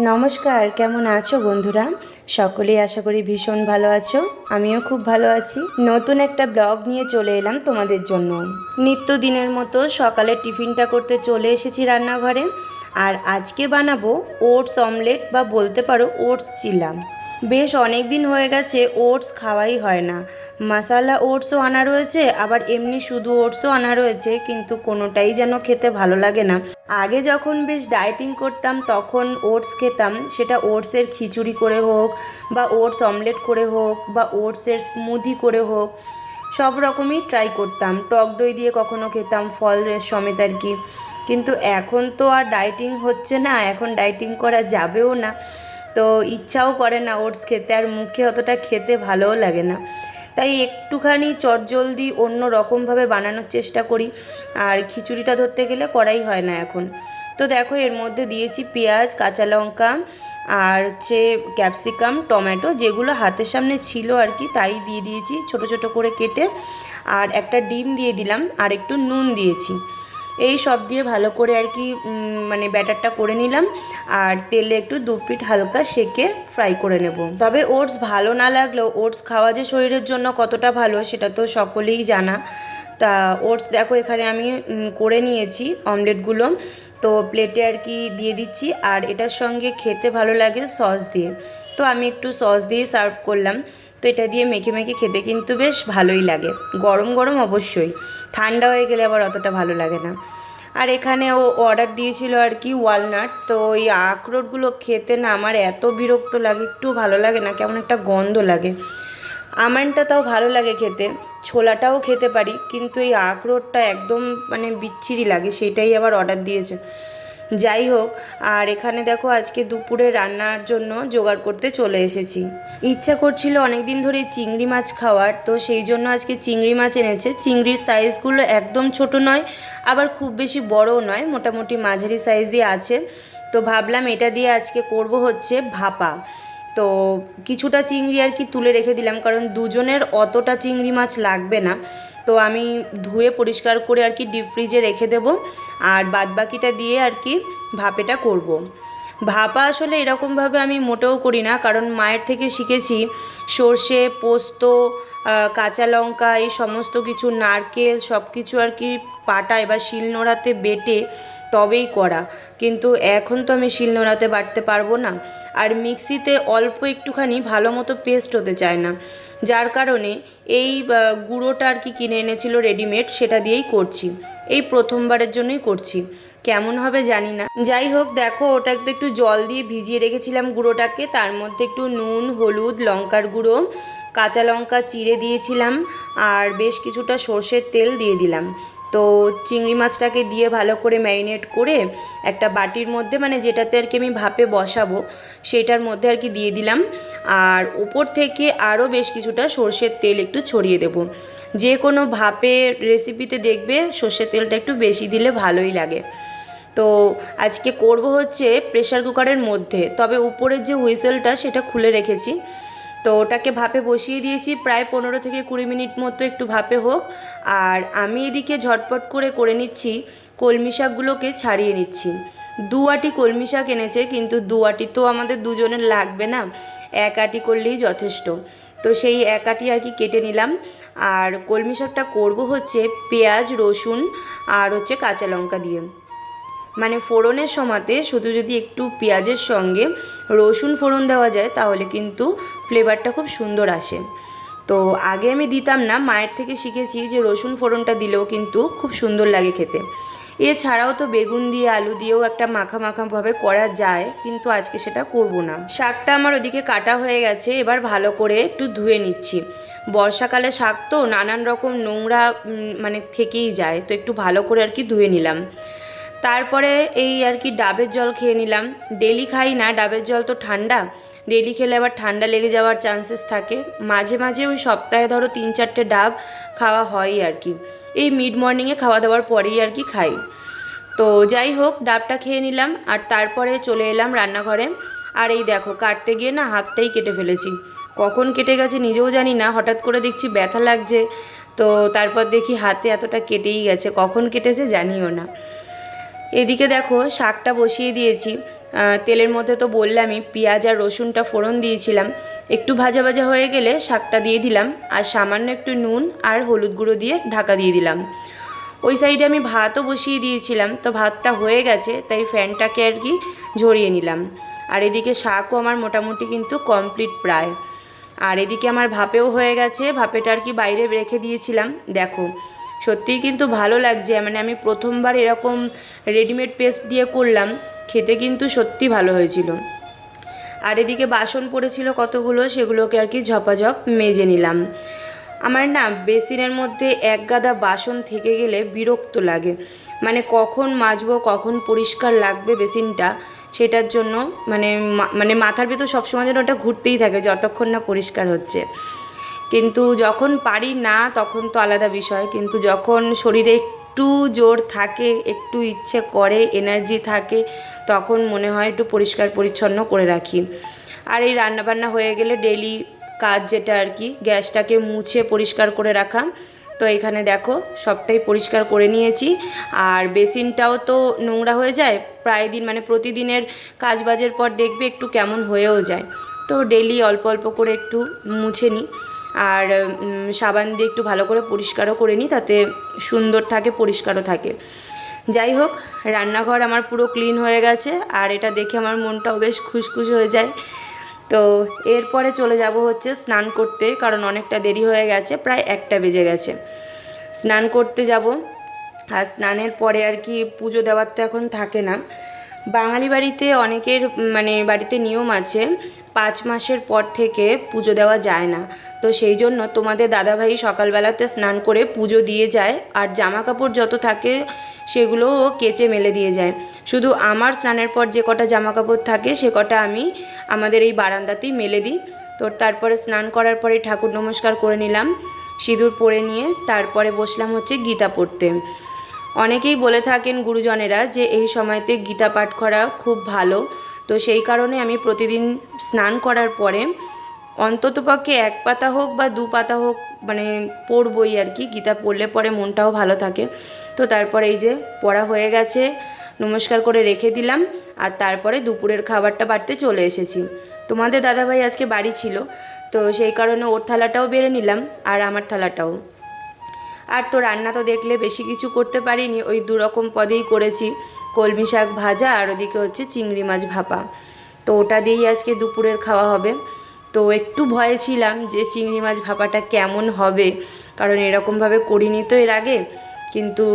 নমস্কার, কেমন আছো বন্ধুরা? সকলেই আশা করি ভীষণ ভালো আছো। আমিও খুব ভালো আছি। নতুন একটা ব্লগ নিয়ে চলে এলাম তোমাদের জন্য। নিত্যদিনের মতো সকালে টিফিনটা করতে চলে এসেছি রান্নাঘরে। আর আজকে বানাবো ওটস অমলেট বা বলতে পারো ওটস চিলাম বেশ অনেক দিন হয়ে গেছে, ওটস খাওয়াই হয় না। মশালা ওটসও আনা রয়েছে, আবার এমনি শুধু ওটসও আনা রয়েছে, কিন্তু কোনোটাই যেন খেতে ভালো লাগে না। আগে যখন বেশ ডায়েটিং করতাম, তখন ওটস খেতাম। সেটা ওটসের খিচুড়ি করে হোক, বা ওটস অমলেট করে হোক, বা ওটসের স্মুদি করে হোক, সব রকমই ট্রাই করতাম। টক দই দিয়ে কখনো খেতাম, ফল সমেত আর কি। কিন্তু এখন তো আর ডায়েটিং হচ্ছে না, এখন ডায়েটিং করা যাবেও না। তো ইচ্ছাও করে না ওটস খেতে আর মুখে অতটা খেতে ভালোও লাগে না। তাই একটুখানি চটজলদি অন্য রকমভাবে বানানোর চেষ্টা করি। আর খিচুড়িটা ধরতে গেলে করাই হয় না এখন। তো দেখো এর মধ্যে দিয়েছি পেঁয়াজ, কাঁচা লঙ্কা আর হচ্ছে ক্যাপসিকাম, টমেটো যেগুলো হাতের সামনে ছিল আর কি তাই দিয়ে দিয়েছি ছোট ছোট করে কেটে। আর একটা ডিম দিয়ে দিলাম আর একটু নুন দিয়েছি। এই সব দিয়ে ভালো করে আর কি মানে ব্যাটারটা করে নিলাম। আর তেলে একটু দু পিঠ হালকা সেকে ফ্রাই করে নেব। তবে ওটস ভালো না লাগলেও ওটস খাওয়া যে শরীরের জন্য কতটা ভালো সেটা তো সকলেই জানা। তা ওটস দেখো এখানে আমি করে নিয়েছি অমলেটগুলো তো প্লেটে আর কি দিয়ে দিচ্ছি। আর এটার সঙ্গে খেতে ভালো লাগে সস দিয়ে। তো আমি একটু সস দিয়ে সার্ভ করলাম। তো এটা দিয়ে মেখে মেখে খেতে কিন্তু বেশ ভালোই লাগে। গরম গরম অবশ্যই। ঠান্ডা হয়ে গেলে আবার অতটা ভালো লাগে না। আর এখানে ও অর্ডার দিয়েছিল আর কি ওয়ালনাট তো ওই আখরোটগুলো খেতে না আমার এত বিরক্ত লাগে, একটু ভালো লাগে না, কেমন একটা গন্ধ লাগে। আমানটা তাও ভালো লাগে খেতে, ছোলাটাও খেতে পারি, কিন্তু এই আখরোটটা একদম মানে বিচ্ছিরি লাগে, সেটাই আবার অর্ডার দিয়েছে। যাই হোক, আর এখানে দেখো আজকে দুপুরে রান্নার জন্য জোগাড় করতে চলে এসেছি। ইচ্ছা করছিল অনেক দিন ধরে চিংড়ি মাছ খাওয়ার, তো সেই জন্য আজকে চিংড়ি মাছ এনেছে। চিংড়ির সাইজগুলো একদম ছোট নয়, আবার খুব বেশি বড়ও নয়, মোটামুটি মাঝারি সাইজ দিয়ে আছে। তো ভাবলাম এটা দিয়ে আজকে করব হচ্ছে ভাপা। তো কিছুটা চিংড়ি আর কি তুলে রেখে দিলাম, কারণ দুজনের অতটা চিংড়ি মাছ লাগবে না। তো আমি ধুয়ে পরিষ্কার করে আর কি ডিপ ফ্রিজে রেখে দেবো। আর বাদবাকিটা দিয়ে আর কি ভাপেটা করব। ভাপা আসলে এরকমভাবে আমি মোটেও করি না, কারণ মায়ের থেকে শিখেছি সর্ষে, পোস্ত কাঁচা লঙ্কা, এই সমস্ত কিছু, নারকেল সব কিছু আর কি পাটায় বা শিলনোড়াতে বেটে তবেই করা। কিন্তু এখন তো আমি শিলনোড়াতে বাটতে পারব না। আর মিক্সিতে অল্প একটুখানি ভালো মতো পেস্ট হতে চায় না। যার কারণে এই গুঁড়োটা আর কি কিনে এনেছিল রেডিমেড, সেটা দিয়েই করছি। এই প্রথমবারের জন্যই করছি। কেমন হবে জানি না। যাই হোক, দেখো, ওটা একটু জল দিয়ে ভিজিয়ে রেখেছিলাম গুঁড়োটাকে। তার মধ্যে একটু নুন, হলুদ, লঙ্কার গুঁড়ো, কাঁচা লঙ্কা চিড়ে দিয়েছিলাম আর বেশ কিছুটা সর্ষের তেল দিয়ে দিলাম। তো চিংড়ি মাছটাকে দিয়ে ভালো করে ম্যারিনেট করে একটা বাটির মধ্যে মানে যেটাতে আর কি আমি ভাপে বসাবো, সেটার মধ্যে আর কি দিয়ে দিলাম। আর ওপর থেকে আরও বেশ কিছুটা সর্ষের তেল একটু ছড়িয়ে দেবো। যে কোনো ভাপের রেসিপিতে দেখবে সর্ষের তেলটা একটু বেশি দিলে ভালোই লাগে। তো আজকে করব হচ্ছে প্রেশার কুকারের মধ্যে। তবে উপরের যে হুইসেলটা সেটা খুলে রেখেছি। তো ওটাকে ভাপে বসিয়ে দিয়েছি। প্রায় পনেরো থেকে কুড়ি মিনিট মতো একটু ভাপে হোক। আর আমি এদিকে ঝটপট করে করে নিচ্ছি। কলমি শাকগুলোকে ছাড়িয়ে নিচ্ছি। দু আটি কলমি শাক এনেছে, কিন্তু দু আটি তো আমাদের দুজনের লাগবে না। এক আটি করলেই যথেষ্ট। তো সেই একাটি আর কি কেটে নিলাম। আর কলমি শাকটা করব হচ্ছে পেঁয়াজ, রসুন আর হচ্ছে কাঁচা লঙ্কা দিয়ে। মানে ফোড়নের সময়তে শুধু যদি একটু পেঁয়াজের সঙ্গে রসুন ফোড়ন দেওয়া যায়, তাহলে কিন্তু ফ্লেভারটা খুব সুন্দর আসে। তো আগে আমি দিতাম না, মায়ের থেকে শিখেছি যে রসুন ফোড়নটা দিলেও কিন্তু খুব সুন্দর লাগে খেতে। এছাড়াও তো বেগুন দিয়ে আলু দিয়েও একটা মাখা মাখাভাবে করা যায়, কিন্তু আজকে সেটা করব না। শাকটা আমার ওদিকে কাটা হয়ে গেছে, এবার ভালো করে একটু ধুয়ে নিচ্ছি। বর্ষাকালে শাক তো নানান রকম নোংরা মানে থেকেই যায়, তো একটু ভালো করে আর কি ধুয়ে নিলাম। তারপরে এই আর কি ডাবের জল খেয়ে নিলাম। ডেলি খাই না, ডাবের জল তো ঠান্ডা। ডেলি খেলে আবার ঠান্ডা লেগে যাওয়ার চান্সেস থাকে। মাঝে মাঝে ওই সপ্তাহে ধরো তিন চারটে ডাব খাওয়া হয়ই আর কি। এই মিড মর্নিংয়ে খাওয়া দাওয়ার পরেই আর কি খাই। তো যাই হোক, ডাবটা খেয়ে নিলাম, আর তারপরে চলে এলাম রান্নাঘরে। আর এই দেখো, কাটতে গিয়ে না হাতটাই কেটে ফেলেছি। কখন কেটে গেছে নিজেও জানি না, হঠাৎ করে দেখছি ব্যথা লাগছে। তো তারপর দেখি হাতে এতটা কেটেই গেছে, কখন কেটেছে জানিও না। এদিকে দেখো, শাকটা বসিয়ে দিয়েছি। তেলের মধ্যে তো বললামই, পেঁয়াজ আর রসুনটা ফোড়ন দিয়েছিলাম। একটু ভাজা ভাজা হয়ে গেলে শাকটা দিয়ে দিলাম, আর সামান্য একটু নুন আর হলুদ গুঁড়ো দিয়ে ঢাকা দিয়ে দিলাম। ওই সাইডে আমি ভাতও বসিয়ে দিয়েছিলাম, তো ভাতটা হয়ে গেছে, তাই ফ্যানটাকে আর কি ঝরিয়ে নিলাম। আর এদিকে শাকও আমার মোটামুটি কিন্তু কমপ্লিট প্রায়। আর এদিকে আমার ভাপেও হয়ে গেছে, ভাপেটা আর কি বাইরে রেখে দিয়েছিলাম, দেখো। সত্যিই কিন্তু ভালো লাগছে মানে আমি প্রথমবার এরকম রেডিমেড পেস্ট দিয়ে করলাম, খেতে কিন্তু সত্যি ভালো হয়েছিল। আর এদিকে বাসন পড়েছিল কতগুলো সেগুলোকে আর কি ঝপাঝপ মেজে নিলাম। আমার না বেসিনের মধ্যে এক গাদা বাসন থেকে গেলে বিরক্ত লাগে। মানে কখন মাজবো, কখন পরিষ্কার লাগবে বেসিনটা, সেটার জন্য মানে মানে মাথার ভেতর সবসময় যেন ওটা ঘুরতেই থাকে যতক্ষণ না পরিষ্কার হচ্ছে। কিন্তু যখন পারি না তখন তো আলাদা বিষয়, কিন্তু যখন শরীরে একটু জোর থাকে, একটু ইচ্ছে করে এনার্জি থাকে, তখন মনে হয় একটু পরিষ্কার পরিচ্ছন্ন করে রাখি। আর এই রান্নাবান্না হয়ে গেলে ডেলি কাজ যেটা আর কি, গ্যাসটাকে মুছে পরিষ্কার করে রাখা। তো এখানে দেখো, সবটাই পরিষ্কার করে নিয়েছি। আর বেসিনটাও তো নোংরা হয়ে যায়, প্রায় দিন মানে প্রতিদিনের কাজ বাজের পর দেখবে একটু কেমন হয়েও যায়। তো ডেলি অল্প অল্প করে একটু মুছে নিই আর সাবান দিয়ে একটু ভালো করে পরিষ্কারও করে নিই, তাতে সুন্দর থাকে, পরিষ্কারও থাকে। যাই হোক, রান্নাঘর আমার পুরো ক্লিন হয়ে গেছে, আর এটা দেখে আমার মনটাও বেশ খুশখুশ হয়ে যায়। তো এরপরে চলে যাব হচ্ছে স্নান করতে, কারণ অনেকটা দেরি হয়ে গেছে, প্রায় একটা বেজে গেছে। স্নান করতে যাব, আর স্নানের পরে আর কি পুজো দেওয়ার তো এখন থাকে না। বাঙালি বাড়িতে অনেকের মানে বাড়িতে নিয়ম আছে পাঁচ মাসের পর থেকে পুজো দেওয়া যায় না। তো সেই জন্য তোমাদের দাদাভাই সকালবেলাতে স্নান করে পুজো দিয়ে যায় আর জামা কাপড় যত থাকে সেগুলো ও কেচে মেলে দিয়ে যায়। শুধু আমার স্নানের পর যে কটা জামা কাপড় থাকে সে কটা আমি আমাদের এই বারান্দাতেই মেলে দিই। তো তারপরে স্নান করার পরে ঠাকুর নমস্কার করে নিলাম, সিঁদুর পরে নিয়ে তারপরে বসলাম হচ্ছে গীতা পড়তে। অনেকেই বলে থাকেন গুরুজনেরা যে এই সময়তে গীতা পাঠ করা খুব ভালো। তো সেই কারণে আমি প্রতিদিন স্নান করার পরে অন্ততপক্ষে এক পাতা হোক বা দু পাতা হোক মানে পড়বই আর কি, গীতা পড়লে পরে মনটাও ভালো থাকে। তো তারপরে এই যে পড়া হয়ে গেছে, নমস্কার করে রেখে দিলাম আর তারপরে দুপুরের খাবারটা বাড়তে চলে এসেছি। তোমাদের দাদাভাই আজকে বাড়ি ছিল, তো সেই কারণে ওর থালাটাও বেড়ে নিলাম আর আমার থালাটাও। আর তো রান্না তো দেখলে বেশি কিছু করতে পারিনি, ওই দুরকম পদেই করেছি। কলমি শাক ভাজা আর ওদিকে হচ্ছে চিংড়ি মাছ ভাপা। তো ওটা দিয়েই আজকে দুপুরের খাওয়া হবে। তো একটু ভয়ে ছিলাম যে চিংড়ি মাছ ভাপাটা কেমন হবে, কারণ এরকমভাবে করিনি তো এর আগে। কিন্তু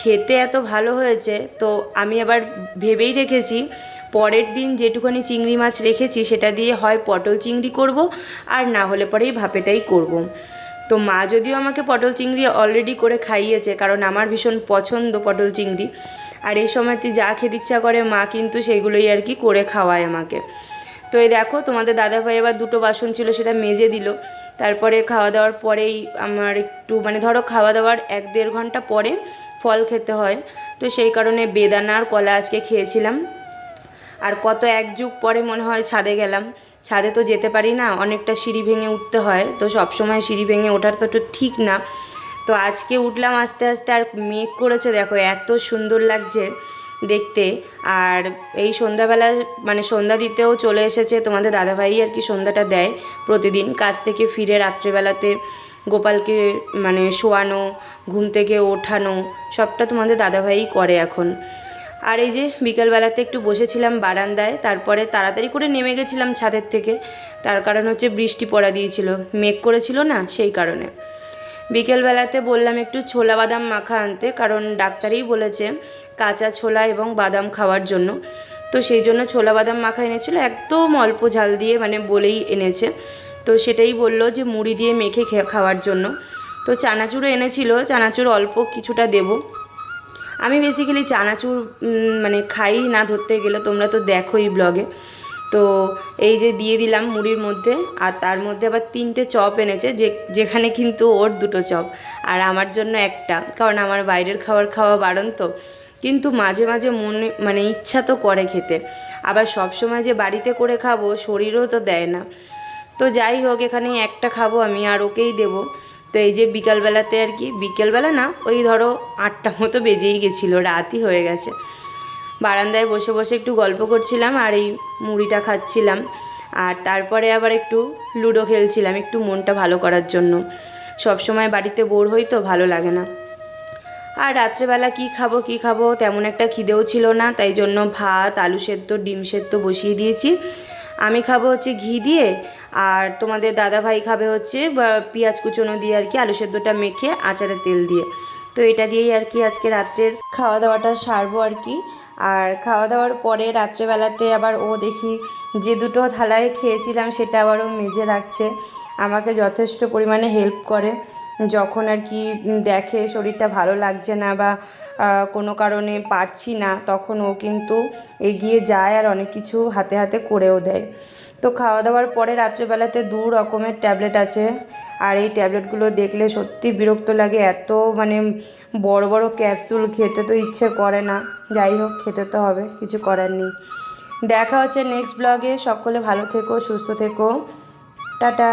খেতে এত ভালো হয়েছে, তো আমি আবার ভেবেই রেখেছি পরের দিন যেটুখানি চিংড়ি মাছ রেখেছি সেটা দিয়ে হয় পটল চিংড়ি করব আর না হলে পরেই ভাপেটাই করব। তো মা যদিও আমাকে পটল চিংড়ি অলরেডি করে খাইয়েছে, কারণ আমার ভীষণ পছন্দ পটল চিংড়ি। আর এই সময়তে যা খেতে ইচ্ছা করে, মা কিন্তু সেগুলোই আর কি করে খাওয়ায় আমাকে। তো এই দেখো, তোমাদের দাদাভাই এবার দুটো বাসন ছিল, সেটা মেজে দিল। তারপরে খাওয়া দাওয়ার পরেই আমার একটু মানে ধরো খাওয়া দাওয়ার এক দেড় ঘণ্টা পরে ফল খেতে হয়। তো সেই কারণে বেদানা আর কলা আজকে খেয়েছিলাম। আর কত এক যুগ পরে মনে হয় ছাদে গেলাম। ছাদে তো যেতে পারি না, অনেকটা সিঁড়ি ভেঙে উঠতে হয়। তো সব সময় সিঁড়ি ভেঙে ওঠার তো ঠিক না। তো আজকে উঠলাম আস্তে আস্তে আর মেঘ করেছে, দেখো এত সুন্দর লাগছে দেখতে। আর এই সন্ধ্যাবেলা মানে সন্ধ্যা দিতেও চলে এসেছে, তোমাদের দাদাভাই আর কি সন্ধ্যাটা দেয় প্রতিদিন। কাজ থেকে ফিরে রাত্রেবেলাতে গোপালকে মানে শোয়ানো, ঘুম থেকে ওঠানো, সবটা তোমাদের দাদাভাই করে এখন। আর এই যে বিকেলবেলাতে একটু বসেছিলাম বারান্দায়, তারপরে তাড়াতাড়ি করে নেমে গেছিলাম ছাদের থেকে। তার কারণ হচ্ছে বৃষ্টি পড়া দিয়েছিল, মেঘ করেছিল না সেই কারণে। বিকেলবেলাতে বললাম একটু ছোলা বাদাম মাখা আনতে, কারণ ডাক্তারই বলেছে কাঁচা ছোলা এবং বাদাম খাওয়ার জন্য। তো সেই জন্য ছোলা বাদাম মাখা এনেছিল, একদম অল্প ঝাল দিয়ে মানে বলেই এনেছে। তো সেটাই বলল যে মুড়ি দিয়ে মেখে খাওয়ার জন্য। তো চানাচুরও এনেছিল, চানাচুর অল্প কিছুটা দেবো। আমি বেসিক্যালি চানাচুর মানে খাই না ধরতে গেলে, তোমরা তো দেখোই ব্লগে তো এই যে দিয়ে দিলাম মুড়ির মধ্যে, আর তার মধ্যে আবার তিনটে চপ এনেছে, যে, যেখানে কিন্তু ওর দুটো চপ, আর আমার জন্য একটা, কারণ আমার বাইরের খাবার খাওয়া বারণ তো। কিন্তু মাঝে মাঝে মনে মানে ইচ্ছা তো করে খেতে। আবার সব সময় যে বাড়িতে করে খাব, শরীরও তো দেয় না। তো যাই হোক এখানে একটা খাব আমি, আর ওকেই দেবো। তো এই যে বিকালবেলাতে আর কি, বিকেলবেলা না, ওই ধরো আটটা মতো বেজেই গেছিল, রাতই হয়ে গেছে। বারান্দায় বসে বসে একটু গল্প করছিলাম আর এই মুড়িটা খাচ্ছিলাম। আর তারপরে আবার একটু লুডো খেলছিলাম, একটু মনটা ভালো করার জন্য। সব সময় বাড়িতে বোর হই তো ভালো লাগে না। আর রাত্রেবেলা কি খাব কি খাব তেমন একটা খিদেও ছিল না, তাই জন্য ভাত, আলু সেদ্ধ, ডিম সেদ্ধ বসিয়ে দিয়েছি। আমি খাব হচ্ছে ঘি দিয়ে, আর তোমাদের দাদা ভাই খাবে হচ্ছে পেঁয়াজ কুচোনো দিয়ে আর কি আলু সেদ্ধটা মেখে আচারে তেল দিয়ে। তো এটা দিয়েই আর কি আজকে রাত্রের খাওয়া দাওয়াটা সারবো আর কি। আর খাওয়া দাওয়ার পরে রাত্রেবেলাতে আবার ও দেখি যে দুটো থালায় খেয়েছিলাম সেটা আবার ও মেজে রাখছে। আমাকে যথেষ্ট পরিমাণে হেল্প করে। যখন আর কি দেখে শরীরটা ভালো লাগছে না বা কোনো কারণে পারছি না, তখন ও কিন্তু এগিয়ে যায় আর অনেক কিছু হাতে হাতে করেও দেয়। তো খাওয়া দাওয়ার পরে রাত্রেবেলাতে দু রকমের ট্যাবলেট আছে। আর এই ট্যাবলেটগুলো দেখলে সত্যি বিরক্ত লাগে। এত মানে বড় বড় ক্যাপসুল খেতে তো ইচ্ছে করে না। যাই হোক, খেতে তো হবে, কিছু করার নেই। দেখা হচ্ছে নেক্সট ব্লগে। সকলে ভালো থেকো, সুস্থ থেকো। টাটা।